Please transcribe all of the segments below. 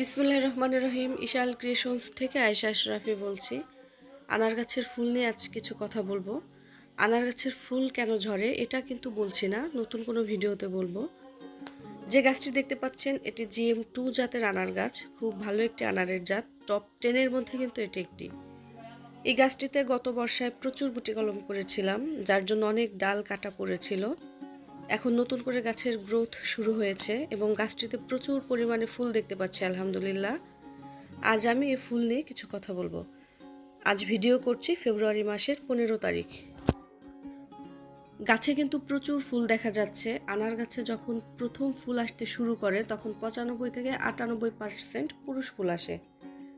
বিসমুল্লাহ রহমান রহিম ইশাল ক্রিয়েশনস থেকে আয়শা আশরাফি বলছি। আনার গাছের ফুল নিয়ে আজ কিছু কথা বলব। আনার গাছের ফুল কেন ঝরে এটা কিন্তু বলছি না, নতুন কোনো ভিডিওতে বলব। যে গাছটি দেখতে পাচ্ছেন, এটি জিএম টু জাতের আনার গাছ, খুব ভালো একটি আনারের জাত, টপ টেনের মধ্যে কিন্তু এটি একটি। এই গাছটিতে গত বর্ষায় প্রচুর গুটি কলম করেছিলাম, যার জন্য অনেক ডাল কাটা পড়েছিল। এখন নতুন করে গাছের গ্রোথ শুরু হয়েছে এবং গাছটিতে প্রচুর পরিমাণে ফুল দেখতে পাচ্ছি, আলহামদুলিল্লাহ। আজ আমি এই ফুল নিয়ে কিছু কথা বলব। আজ ভিডিও করছি ফেব্রুয়ারি মাসের পনেরো তারিখ। গাছে কিন্তু প্রচুর ফুল দেখা যাচ্ছে। আনার গাছে যখন প্রথম ফুল আসতে শুরু করে, তখন পঁচানব্বই থেকে আটানব্বই পার্সেন্ট পুরুষ ফুল আসে।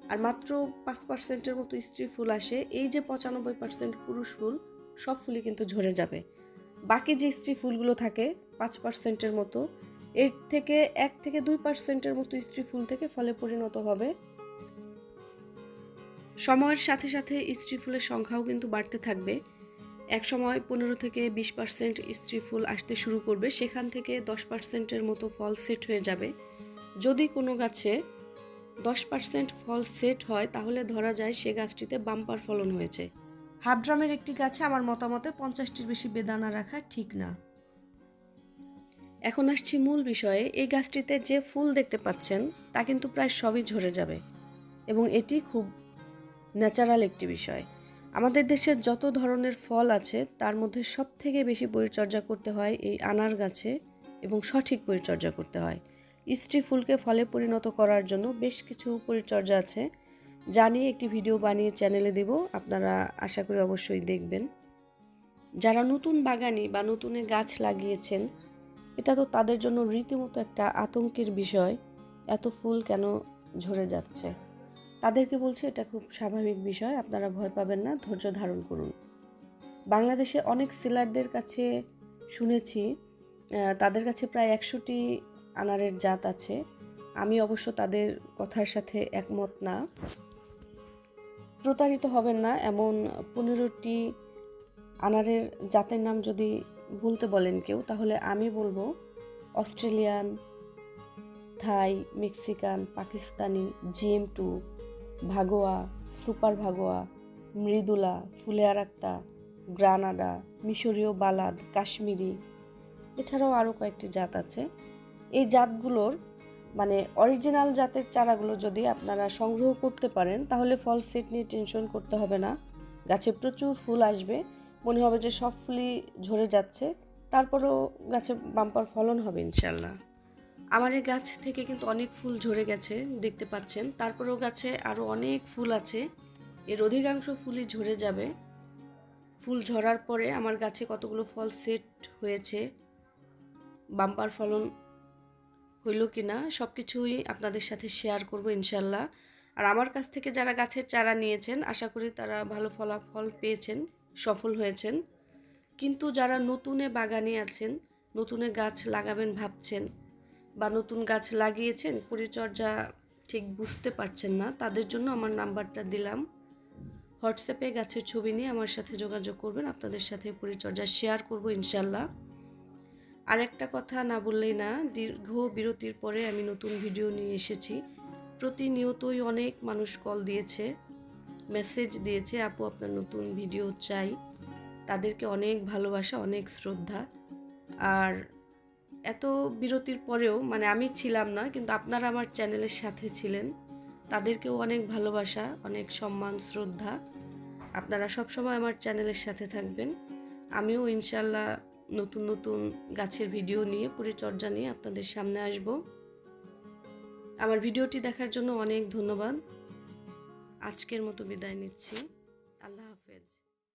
আর মাত্র পাঁচ পার্সেন্টের মতো স্ত্রী ফুল আসে। এই যে পঁচানব্বই পার্সেন্ট পুরুষ ফুল, সব ফুলই কিন্তু ঝরে যাবে। বাকি যে স্ত্রী ফুলগুলো থাকে, পাঁচ পার্সেন্টের মতো, এর থেকে এক থেকে দুই পার্সেন্টের মতো স্ত্রী ফুল থেকে ফলে পরিণত হবে। সময়ের সাথে সাথে স্ত্রী ফুলের সংখ্যাও কিন্তু বাড়তে থাকবে। এক সময় পনেরো থেকে বিশ পার্সেন্ট স্ত্রী ফুল আসতে শুরু করবে, সেখান থেকে দশ পার্সেন্টের মতো ফল সেট হয়ে যাবে। যদি কোনো গাছে দশ পার্সেন্ট ফল সেট হয়, তাহলে ধরা যায় সে গাছটিতে বাম্পার ফলন হয়েছে। হাফ ড্রামের একটি গাছে আমার মতামতে পঞ্চাশটির বেশি বেদানা রাখা ঠিক না। এখন আসছি মূল বিষয়ে। এই গাছটিতে যে ফুল দেখতে পাচ্ছেন, তা কিন্তু প্রায় সবই ঝরে যাবে এবং এটি খুব ন্যাচারাল একটি বিষয়। আমাদের দেশের যত ধরনের ফল আছে, তার মধ্যে সব থেকে বেশি পরিচর্যা করতে হয় এই আনার গাছে এবং সঠিক পরিচর্যা করতে হয়। স্ত্রী ফুলকে ফলে পরিণত করার জন্য বেশ কিছু পরিচর্যা আছে। যা নিয়ে একটি ভিডিও বানিয়ে চ্যানেলে দেব, আপনারা আশা করি অবশ্যই দেখবেন। যারা নতুন বাগানি বা নতুনে গাছ লাগিয়েছেন, এটা তো তাদের জন্য রীতিমতো একটা আতঙ্কের বিষয়, এত ফুল কেন ঝরে যাচ্ছে? তাদেরকে বলছে, এটা খুব স্বাভাবিক বিষয়, আপনারা ভয় পাবেন না, ধৈর্য ধারণ করুন। বাংলাদেশে অনেক সিলারদের কাছে শুনেছি তাদের কাছে প্রায় একশোটি আনারের জাত আছে। আমি অবশ্য তাদের কথার সাথে একমত না। প্রতারিত হবেন না এমন পনেরোটি আনারের জাতের নাম যদি বলতে বলেন কেউ, তাহলে আমি বলব Australian, Thai, Mexican, Pakistani, GM two, Bhagwa, super Bhagwa, Mridula ফুলে আরাক্তা গ্রানাডা, মিশরীয় বালাদ, কাশ্মীরি। এছাড়াও আরও কয়েকটি জাত আছে। এই জাতগুলোর মানে অরিজিনাল জাতের চারাগুলো যদি আপনারা সংগ্রহ করতে পারেন, তাহলে ফল সেট নিয়ে টেনশন করতে হবে না। গাছে প্রচুর ফুল আসবে। মনে হবে যে সব ফুলই ঝরে যাচ্ছে। তারপরেও গাছে বাম্পার ফলন হবে ইনশাল্লাহ। আমার এই গাছ থেকে কিন্তু অনেক ফুল ঝরে গেছে, দেখতে পাচ্ছেন। তারপরেও গাছে আরও অনেক ফুল আছে। এর অধিকাংশ ফুলই ঝরে যাবে। ফুল ঝরার পরে আমার গাছে কতগুলো ফল সেট হয়েছে বাম্পার ফলন হইল কি না সব কিছুই আপনাদের সাথে শেয়ার করব ইনশাল্লাহ। আর আমার কাছ থেকে যারা গাছের চারা নিয়েছেন, আশা করি তারা ভালো ফলাফল পেয়েছেন, সফল হয়েছেন। কিন্তু যারা নতুনে বাগানে আছেন, নতুনে গাছ লাগাবেন ভাবছেন বা নতুন গাছ লাগিয়েছেন, পরিচর্যা ঠিক বুঝতে পারছেন না, তাদের জন্য আমার নাম্বারটা দিলাম। হোয়াটসঅ্যাপে গাছের ছবি নিয়ে আমার সাথে যোগাযোগ করবেন, আপনাদের সাথে পরিচর্যা শেয়ার করব ইনশাল্লাহ। আর একটা কথা না বললেই না, দীর্ঘ বিরতির পরে আমি নতুন ভিডিও নিয়ে এসেছি। প্রতিনিয়তই অনেক মানুষ কল দিয়েছে মেসেজ দিয়েছে, আপু, আপনার নতুন ভিডিও চাই। তাদেরকে অনেক ভালোবাসা, অনেক শ্রদ্ধা। আর এত বিরতির পরেও মানে আমি ছিলাম না, কিন্তু আপনারা আমার চ্যানেলের সাথে ছিলেন। তাদেরকেও অনেক ভালোবাসা, অনেক সম্মান, শ্রদ্ধা। আপনারা সবসময় আমার চ্যানেলের সাথে থাকবেন। আমিও ইনশাল্লাহ নতুন নতুন গাছের ভিডিও নিয়ে পরিচর্যা নিয়ে আপনাদের সামনে আসব। আমার ভিডিওটি দেখার জন্য অনেক ধন্যবাদ। আজকের মতো বিদায় নিচ্ছি। আল্লাহ হাফেজ।